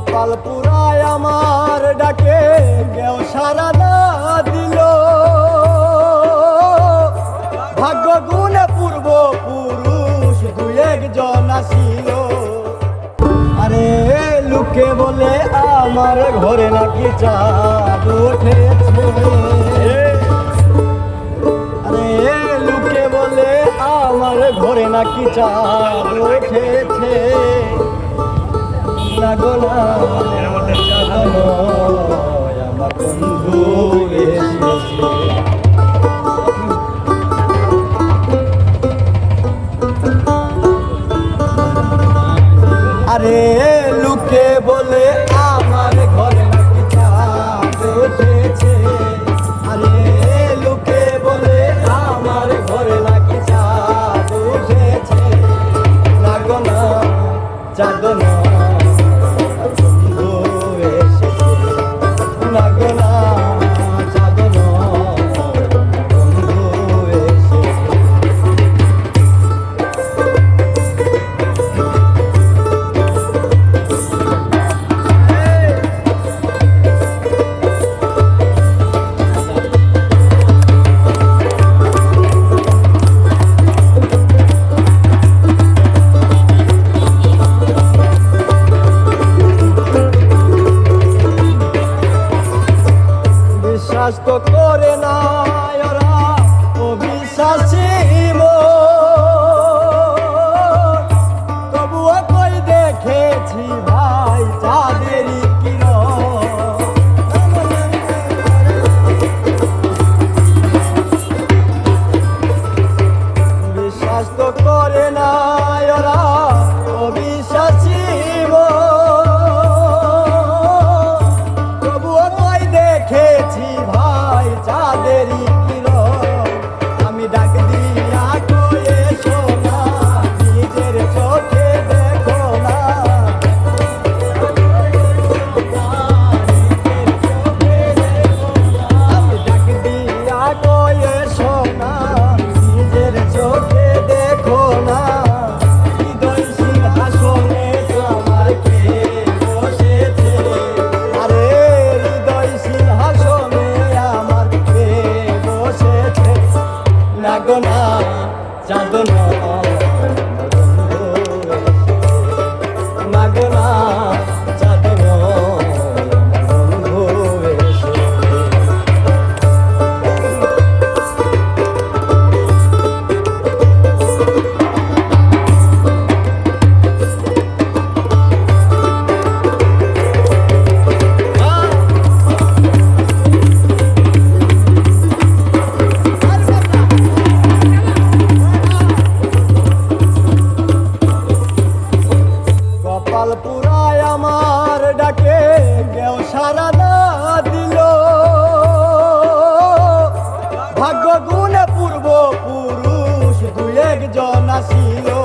কপাল পুরায় আমার ডাকে গেও সারা না দিল। ভাগ্য গুণে পূর্ব পুরুষ দু একজন আসিল। আরে লোকে বলে আমার ঘরে নাকি চাঁদ উঠেছে। আরে লোকে বলে আমার ঘরে নাকি চাঁদ উঠেছে। না গোলা আমার বন্ধু Magala. আগুনে পূর্ব পুরুষ দু একজন আসিল।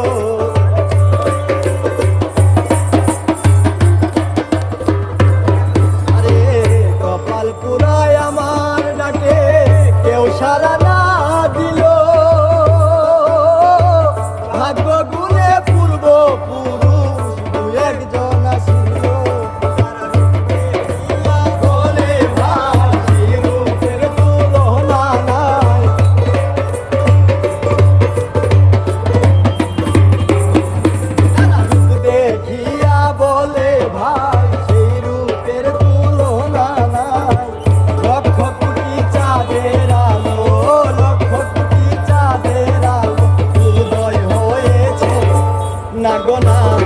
Chào!